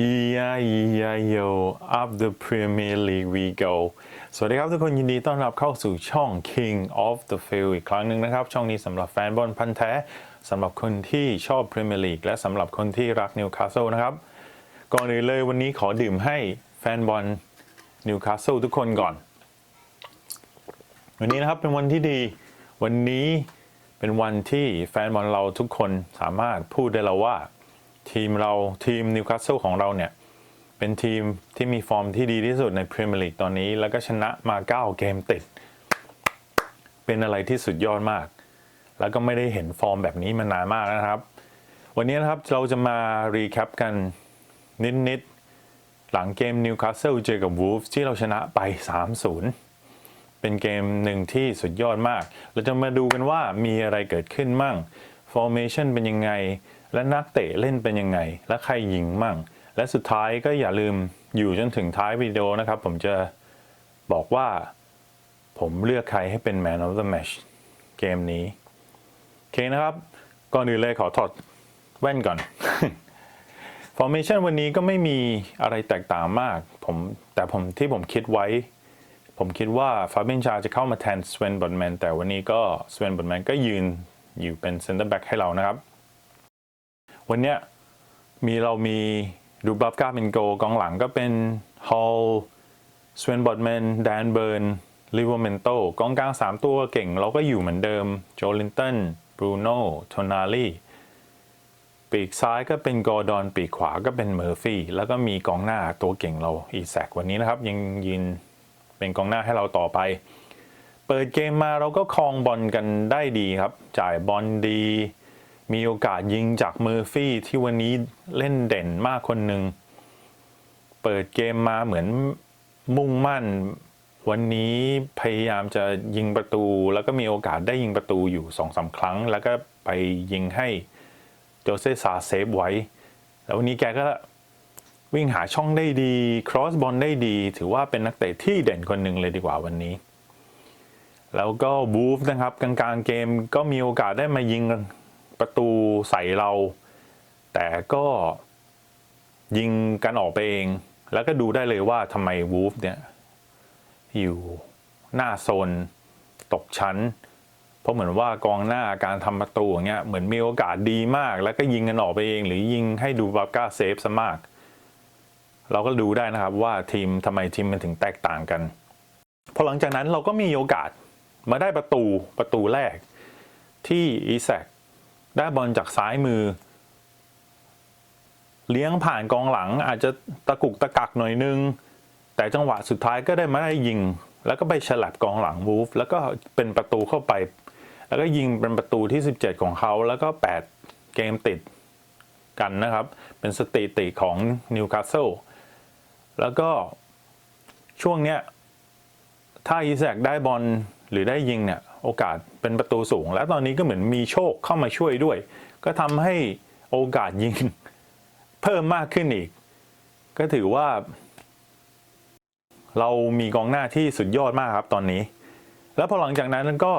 Yeah, yeah, yo, up the Premier League we go สวัสดีครับทุกคนยินดีต้อนรับเข้าสู่ช่อง King of the Field อีกครั้งหนึ่งนะครับ ช่องนี้สำหรับแฟนบอลพันธ์แท้สำหรับคนที่ชอบ Premier League และสำหรับคนที่รักนิวคาสเซิลนะครับ ก่อนอื่นเลยวันนี้ขอดื่มให้แฟนบอลนิวคาสเซิลทุกคนก่อน วันนี้นะครับเป็นวันที่ดีวันนี้เป็นวันที่แฟนบอลเราทุกคนสามารถพูดได้แล้วว่า ทีมเราทีมนิวคาสเซิลของเราเนี่ย เป็นทีมที่มีฟอร์มที่ดีที่สุดในพรีเมียร์ลีกตอนนี้ แล้วก็ชนะมา 9 เกมติด เป็นอะไรที่สุดยอดมาก แล้วก็ไม่ได้เห็นฟอร์มแบบนี้มานานมากนะครับ วันนี้นะครับเราจะมารีแคปกันนิด ๆ หลังเกมนิวคาสเซิลเจอกับวูฟที่เราชนะไป 3-0เป็นเกมหนึ่งที่สุดยอดมาก เราจะมาดูกันว่ามีอะไรเกิดขึ้นมั่ง formation เป็นยังไง และนักเตะเล่นเป็นยังไง และใครยิงมั่ง และสุดท้ายก็อย่าลืมอยู่จนถึงท้ายวิดีโอนะครับ ผมจะบอกว่าผมเลือกใครให้เป็น Man of the Match เกมนี้ โอเคนะครับ ก่อนอื่นเลยขอถอดแว่นก่อน formation วันนี้ก็ไม่มีอะไรแตกต่างมากผมแต่ผมที่ผมคิดไว้ ผมคิดว่าฟาเบนชาจะเข้ามาแทนสเวนบอดแมนแต่วันนี้ก็สเวนบอดแมนก็ยืนอยู่เป็นเซนเตอร์แบ็กให้เรานะครับ วันเนี้ยมีเรามีดูบับก้าเป็นโกกองหลังก็เป็นฮอลสเวนบอดแมนแดนเบิร์นลิเวอร์เมนโตกองกลาง 3 ตัวเก่งเราก็อยู่เหมือนเดิมโจลินตันบรูโน่โทนาลีปีกซ้ายก็เป็นกอร์ดอนปีกขวาก็เป็นเมอร์ฟี่แล้วก็มีกองหน้าตัวเก่งเราอีแซกวันนี้นะครับ ยังยืนเป็นกองหน้าให้เราต่อไป เปิดเกมมาเราก็ครองบอลกันได้ดีครับ จ่ายบอลดี มีโอกาสยิงจากเมอร์ฟี่ที่วันนี้เล่นเด่นมากคนหนึ่ง เปิดเกมมาเหมือนมุ่งมั่น วันนี้พยายามจะยิงประตู แล้วก็มีโอกาสได้ยิงประตูอยู่สองสาครั้ง แล้วก็ไปยิงให้โจเซซาเซฟไว้ แล้ววันนี้แกก็วิ่งหาช่องได้ดีครอสบอลได้ดี ถือว่าเป็นนักเตะที่เด่นคนหนึ่งเลยดีกว่าวันนี้ แล้วก็บูฟนะครับกลางๆเกมก็มีโอกาสได้มายิง ประตูใส่เรา แต่ก็ยิงกันออกไปเอง แล้วก็ดูได้เลยว่าทำไมวูฟเนี่ย อยู่หน้าโซน ตกชั้น เพราะเหมือนว่ากองหน้าการทำประตูอย่างเงี้ยเหมือนมีโอกาสดีมาก แล้วก็ยิงกันออกไปเอง หรือยิงให้ดูบาก้าเซฟซะมาก เราก็ดูได้นะครับว่าทีมทำไมทีมมันถึงแตกต่างกันพอหลังจากนั้นเราก็มีโอกาสมาได้ประตูประตูแรกที่อีแซก ได้บอลจากซ้ายมือ เลี้ยงผ่านกองหลังอาจจะตะกุกตะกักหน่อยนึง แต่จังหวะสุดท้ายก็ได้มาได้ยิง แล้วก็ไปฉลับกองหลังวูฟแล้วก็เป็นประตูเข้าไป แล้วก็ยิงเป็นประตูที่ 17 ของเขาแล้วก็ 8 เกมติดกันนะครับ เป็นสถิติของนิวคาสเซิลแล้วก็ช่วงเนี้ยถ้าอีแซกได้บอลหรือได้ยิงเนี่ย โอกาสเป็นประตูสูง และตอนนี้ก็เหมือนมีโชคเข้ามาช่วยด้วย ก็ทำให้โอกาสยิงเพิ่มมากขึ้นอีก ก็ถือว่า เรามีกองหน้าที่สุดยอดมากครับตอนนี้ แล้วพอหลังจากนั้นก็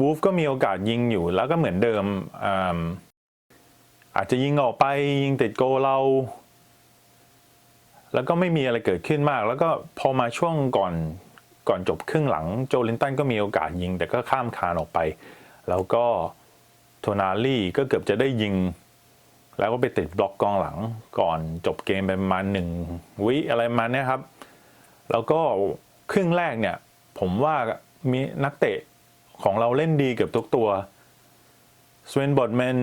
วูฟก็มีโอกาสยิงอยู่ แล้วก็เหมือนเดิมอาอาจจะยิงออกไปยิงติดโกเรา แล้วก็ไม่มีอะไรเกิดขึ้นมาก แล้วก็พอมาช่วงก่อน ก่อนจบครึ่งหลังโจลินตันก็มีโอกาสยิง แต่ก็ข้ามคานออกไป แล้วก็โทนาลี่ก็เกือบจะได้ยิง แล้วก็ไปติดบล็อกกองหลัง ก่อนจบเกมไปประมาณหนึ่งวิอะไรมาเนี้ยครับ แล้วก็ครึ่งแรกเนี่ย ผมว่ามีนักเตะของเราเล่นดีเกือบทุกตัวสเวนบอดแมน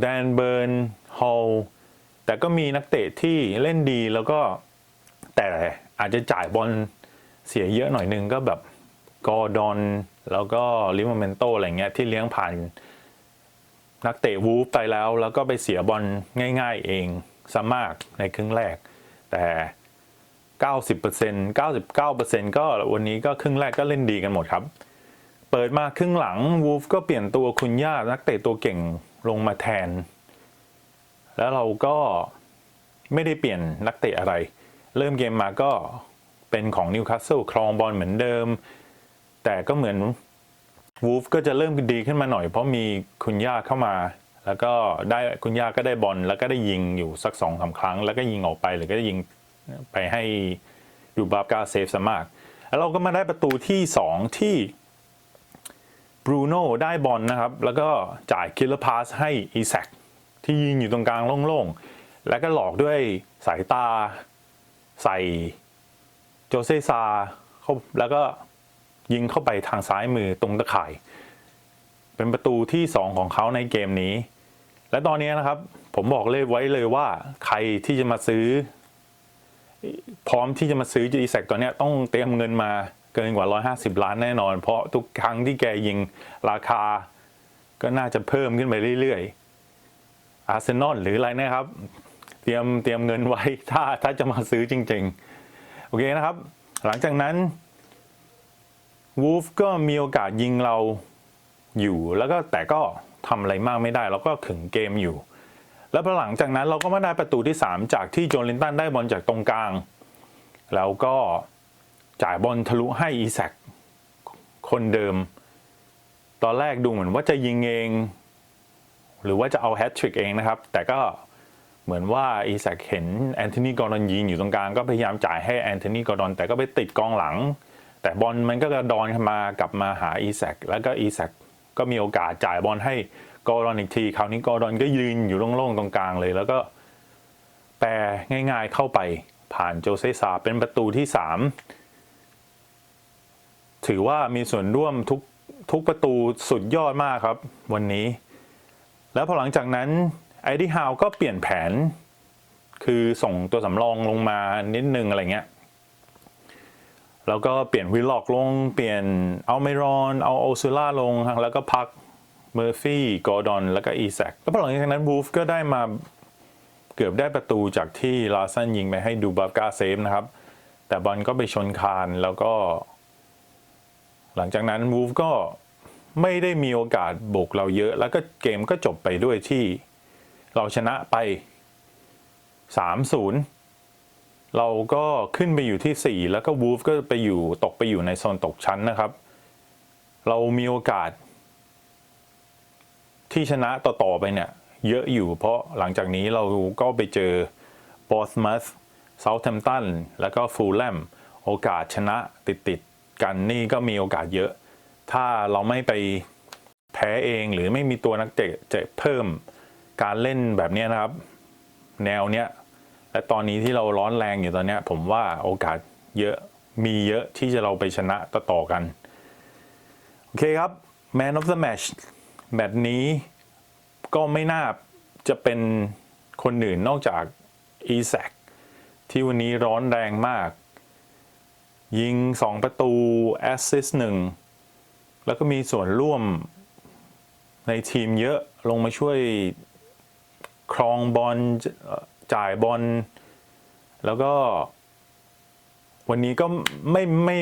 แดนเบิร์นฮอลแต่ก็มีนักเตะที่เล่นดีแล้วก็แต่อาจจะจ่ายบอล เสียเยอะหน่อยนึงก็แบบกอร์ดอนแล้วก็ลิเวอร์เมนโตอะไรเงี้ยที่เลี้ยงผ่านนักเตะวูฟไปแล้ว แล้วก็ไปเสียบอลง่าย ๆ เองซะมากในครึ่งแรก แต่ 90% 99%ก็วันนี้ก็ครึ่งแรกก็เล่นดีกันหมดครับ เปิดมาครึ่งหลังวูฟก็เปลี่ยนตัวคุณย่านักเตะตัวเก่งลงมาแทน แล้วเราก็ไม่ได้เปลี่ยนนักเตะอะไร เริ่มเกมมาก็ เป็นของนิวคาสเซิลครองบอลเหมือนเดิม แต่ก็เหมือนวูฟก็จะเริ่มดีขึ้นมาหน่อยเพราะมีคุณย่าเข้ามา แล้วก็ได้คุณย่าก็ได้บอลแล้วก็ได้ยิงอยู่สักสองสาครั้ง แล้วก็ยิงออกไปหรือก็ได้ยิงไปให้ดูบาบกาเซฟซะมาก แล้วเราก็มาได้ประตูที่สองที่บรูโน่ได้บอลนะครับ แล้วก็จ่ายคิลเลอร์พาสให้อีแซคที่ยิงอยู่ตรงกลางโล่งๆ แล้วก็หลอกด้วยสายตาใส่ โจเซซาเข้าแล้วก็ยิงเข้าไปทางซ้ายมือตรงตะข่าย เป็นประตูที่ 2 ของเขาในเกมนี้ และตอนนี้นะครับ ผมบอกเลยไว้เลยว่าใครที่จะมาซื้อ พร้อมที่จะมาซื้อจีแซกตัวนี้ต้องเตรียมเงินมาเกินกว่า 150 ล้านแน่นอน เพราะทุกครั้งที่แกยิงราคา ก็น่าจะเพิ่มขึ้นไปเรื่อยๆอาร์เซนอลหรืออะไรนะครับ เตรียมเตรียมเงินไว้ถ้าถ้าจะมาซื้อจริง ๆ โอเคนะครับ หลังจากนั้นวูฟก็มีโอกาสยิงเราอยู่ แล้วก็แต่ก็ทำอะไรมากไม่ได้ เราก็ขึงเกมอยู่ แล้วพอหลังจากนั้นเราก็มาได้ประตูที่ 3 จากที่โจลินตันได้บอลจากตรงกลาง แล้วก็จ่ายบอลทะลุให้อีแซคคนเดิม ตอนแรกดูเหมือนว่าจะยิงเอง หรือว่าจะเอาแฮตทริกเองนะครับ แต่ก็ เหมือนว่าอีแซคเห็นแอนโทนีกอร์ดอนยิงอยู่ตรงกลางก็พยายามจ่ายให้แอนโทนีกอร์ดอนแต่ก็ไปติดกองหลัง แต่บอลมันก็กระดอนมากลับมาหาอีแซคแล้วก็อีแซคก็มีโอกาสจ่ายบอลให้กอร์ดอนอีกที คราวนี้กอร์ดอนก็ยืนอยู่โล่งๆตรงกลางเลย แล้วก็แปรง่ายๆเข้าไปผ่านโจเซซาเป็นประตูที่ 3 ถือว่ามีส่วนร่วมทุกทุกประตูสุดยอดมากครับ วันนี้ แล้วพอหลังจากนั้น ไอดี้ฮาวก็เปลี่ยนแผน คือส่งตัวสำรองลงมานิดนึงอะไรเงี้ย แล้วก็เปลี่ยนวิลล็อกลง เปลี่ยนเอาเมรอน เอาโอซูล่าลง แล้วก็พักเมอร์ฟี่กอร์ดอน แล้วก็อีแซคแล้วพอหลังจากนั้นบูฟก็ได้มาเกือบได้ประตูจากที่ลาซันยิงไปให้ดูบับกาเซฟนะครับ แต่บอลก็ไปชนคานแล้วก็ หลังจากนั้นบูฟก็ไม่ได้มีโอกาสบุกเราเยอะ แล้วก็เกมก็จบไปด้วยที่ เราชนะไป 3-0 เราก็ขึ้นไปอยู่ที่ 4 แล้วก็วูฟก็ไปอยู่ตกไปอยู่ในโซนตกชั้นนะครับ เรามีโอกาส ที่ชนะต่อ ๆ ไปเนี่ย เยอะอยู่เพราะหลังจากนี้เราก็ไปเจอบอสมัสเซาท์แฮมป์ตันแล้วก็ฟูลแลมโอกาสชนะติด ๆ กันนี่ก็มีโอกาสเยอะ ถ้าเราไม่ไปแพ้เองหรือไม่มีตัวนักเตะเจะเพิ่ม การเล่นแบบนี้นะครับ แนวเนี้ยและตอนนี้ที่เราร้อนแรงอยู่ตอนเนี้ย ผมว่าโอกาสเยอะมีเยอะที่จะเราไปชนะต่อๆกัน โอเคครับ Man of the Match แบบนี้ก็ไม่น่าจะเป็นคนอื่นนอกจากอีแซคที่วันนี้ร้อนแรงมาก ยิง 2 ประตูแอสซิสต์หนึ่งแล้วก็มีส่วนร่วมในทีมเยอะลงมาช่วย ครองบอลจ่ายบอลแล้วก็ วันนี้ก็ไม่ไม่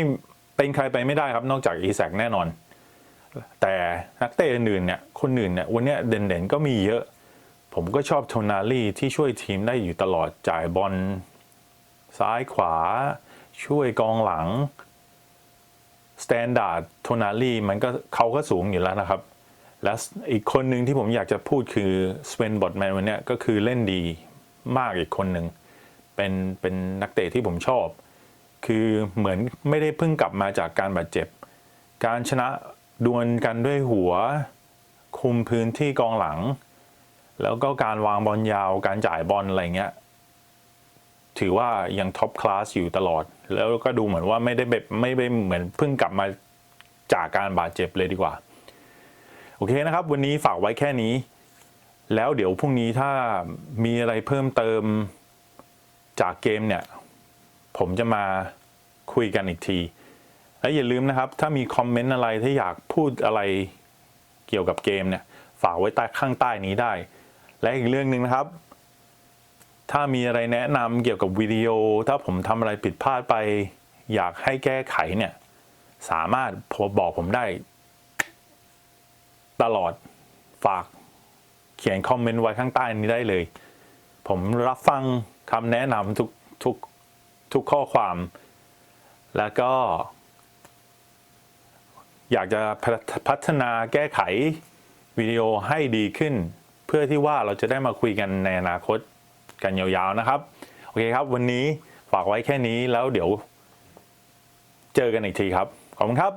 เป็นใครไปไม่ได้ครับ นอกจากอีแซคแน่นอน แต่นักเตะอื่นเนี่ยคนอื่นเนี่ยวันนี้เด่นๆก็มีเยอะ ผมก็ชอบโทนาลี่ที่ช่วยทีมได้อยู่ตลอดจ่ายบอลซ้ายขวา ช่วยกองหลังสแตนดาร์ดโทนาลี่มันก็เขาก็สูงอยู่แล้วนะครับ และอีกคนหนึ่งที่ผมอยากจะพูดคือสเวนบอดแมนวันนี้ก็คือเล่นดีมากอีกคนหนึ่งเป็นเป็นนักเตะที่ผมชอบ คือเหมือนไม่ได้เพิ่งกลับมาจากการบาดเจ็บ การชนะดวลกันด้วยหัว คุมพื้นที่กองหลัง แล้วก็การวางบอลยาวการจ่ายบอลอะไรเงี้ยถือว่ายังท็อปคลาสอยู่ตลอด แล้วก็ดูเหมือนว่าไม่ได้แบบไม่ได้เหมือนเพิ่งกลับมาจากการบาดเจ็บเลยดีกว่า โอเคนะครับ วันนี้ฝากไว้แค่นี้ แล้วเดี๋ยวพรุ่งนี้ถ้ามีอะไรเพิ่มเติมจากเกมเนี่ย ผมจะมาคุยกันอีกที และอย่าลืมนะครับ ถ้ามีคอมเมนต์อะไรที่อยากพูดอะไรเกี่ยวกับเกมเนี่ย ฝากไว้ใต้ข้างใต้นี้ได้ และอีกเรื่องหนึ่งนะครับ ถ้ามีอะไรแนะนำเกี่ยวกับวิดีโอ ถ้าผมทำอะไรผิดพลาดไป อยากให้แก้ไขเนี่ย สามารถบอกผมได้ ตลอดฝากเขียนคอมเมนต์ไว้ข้างใต้นี้ได้เลย ผมรับฟังคำแนะนำทุกทุกทุกข้อความ แล้วก็ อยากจะพัฒพัฒนาแก้ไขวิดีโอให้ดีขึ้น เพื่อที่ว่าเราจะได้มาคุยกันในอนาคตกันยาวๆนะครับ โอเคครับ วันนี้ฝากไว้แค่นี้แล้วเดี๋ยว เจอกันอีกทีครับ ขอบคุณครับ